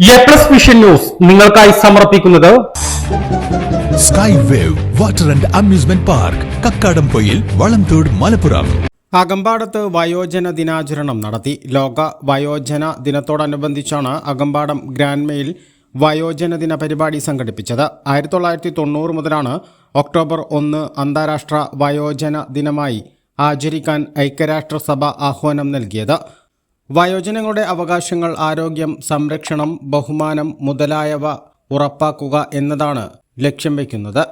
A plus vision news നിങ്ങൾക്കായി സമർപ്പിക്കുന്നത് sky wave water and amusement park Kakkadampoyil Valamthode Malappuram. അകമ്പാടത്ത് വയോജന ദിനാചരണം നടത്തി. ലോക വയോജന ദിനത്തോടനുബന്ധിച്ചാണ് അകമ്പാടം ഗ്രാൻഡ്മയിൽ വയോജന ദിന പരിപാടി സംഘടിപ്പിച്ചത്. ആയിരത്തി തൊള്ളായിരത്തി തൊണ്ണൂറ് മുതലാണ് ഒക്ടോബർ ഒന്ന് അന്താരാഷ്ട്ര വയോജന ദിനമായി ആചരിക്കാൻ ഐക്യരാഷ്ട്രസഭ ആഹ്വാനം നൽകിയത്. വയോജനങ്ങളുടെ അവകാശങ്ങൾ ആരോഗ്യം സംരക്ഷണം ബഹുമാനം മുതലായവ ഉറപ്പാക്കുക എന്നതാണ് ലക്ഷ്യം വയ്ക്കുന്നത്.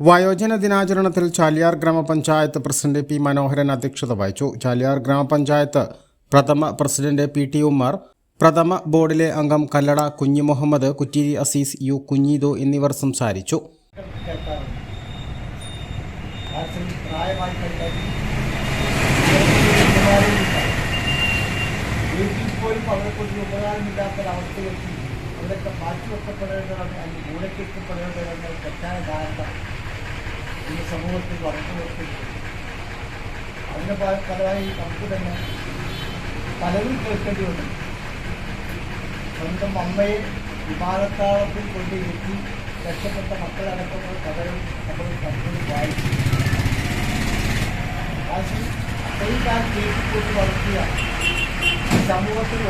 വയോജന ദിനാചരണത്തിൽ ചാലിയാർ ഗ്രാമപഞ്ചായത്ത് പ്രസിഡന്റ് പി മനോഹരൻ അധ്യക്ഷത വഹിച്ചു. ചാലിയാർ ഗ്രാമപഞ്ചായത്ത് പ്രഥമ പ്രസിഡന്റ് പി ടി ഉമ്മർ പ്രഥമ ബോർഡിലെ അംഗം കല്ലട കുഞ്ഞു മുഹമ്മദ് കുറ്റിരി അസീസ് യു കുഞ്ഞീദു എന്നിവർ സംസാരിച്ചു. അവർക്കൊരു ഉപകാരമില്ലാത്തൊരവസ്ഥയെത്തി അവരൊക്കെ മാറ്റിവെക്കപ്പെടേണ്ടതാണ് അല്ലെങ്കിൽ മൂലക്കെത്തപ്പെടേണ്ടതെന്ന തെറ്റായ ധാരണ ഈ സമൂഹത്തിൽ വളർന്നു വരുത്തുന്നു അതിന് ഫലമായി നമുക്ക് തന്നെ പലരും കേൾക്കേണ്ടി വന്നു. സ്വന്തം അമ്മയെ വിമാനത്താവളത്തിൽ കൊണ്ടിരുത്തി രക്ഷപ്പെട്ട മക്കളടക്കമുള്ള പലരും നമ്മൾ കണ്ടുകൊണ്ട് വായിച്ചു പക്ഷേ അത്രയും കാലം കേട്ടിക്കൊണ്ട് വളർത്തിയ സമൂഹത്തിൽ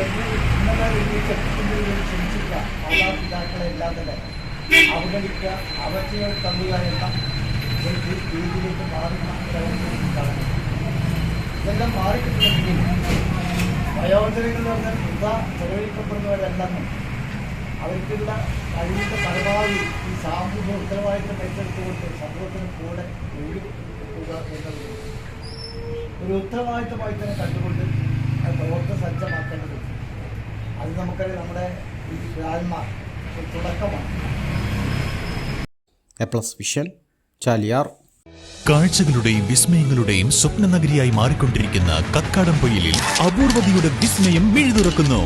ഉന്നത രീതിയിൽ എത്തിക്കുന്നതിന് ചിന്തിക്കുക മാതാപിതാക്കളെ എല്ലാം തന്നെ അവഗണിക്കുക അവജ്ഞകൾ തള്ളുക എന്ന ഒരു രീതിയിലേക്ക് മാറുന്ന മാറിക്കിട്ടുന്നെങ്കിൽ വയോജനങ്ങൾ എന്ന് പറഞ്ഞാൽ വൃദ്ധ ചെലവഴിക്കപ്പെടുന്നവരല്ലെന്നും അവർക്കുള്ള കഴിവിന്റെ പരമാവധി ഈ സാമൂഹിക ഉത്തരവാദിത്തം ഏറ്റെടുത്തുകൊണ്ട് സമൂഹത്തിന് കൂടെ എന്നുള്ളത് ഒരു ഉത്തരവാദിത്തമായി തന്നെ കണ്ടുകൊണ്ട് അത് പ്രവർത്തന സജ്ജമാക്കേണ്ടതുണ്ട് അത് നമുക്കറിയാം നമ്മുടെ ഈ ഒരു തുടക്കമാണ്. A plus vision Chaliyar. കാഴ്ചകളുടെയും വിസ്മയങ്ങളുടെയും സ്വപ്ന നഗരിയായി മാറിക്കൊണ്ടിരിക്കുന്ന കക്കാടംപൊയിലിൽ അപൂർവതയുടെ വിസ്മയം മിഴുതുറക്കുന്നു.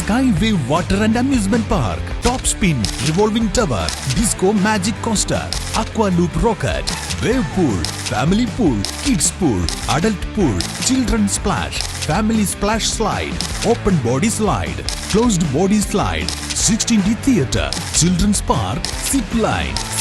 Sky wave water and amusement park. Top spin revolving tower disco magic coaster aqua loop rocket wave pool family pool kids pool adult pool children splash family splash slide open body slide closed body slide sixteen D theatre children's park zip line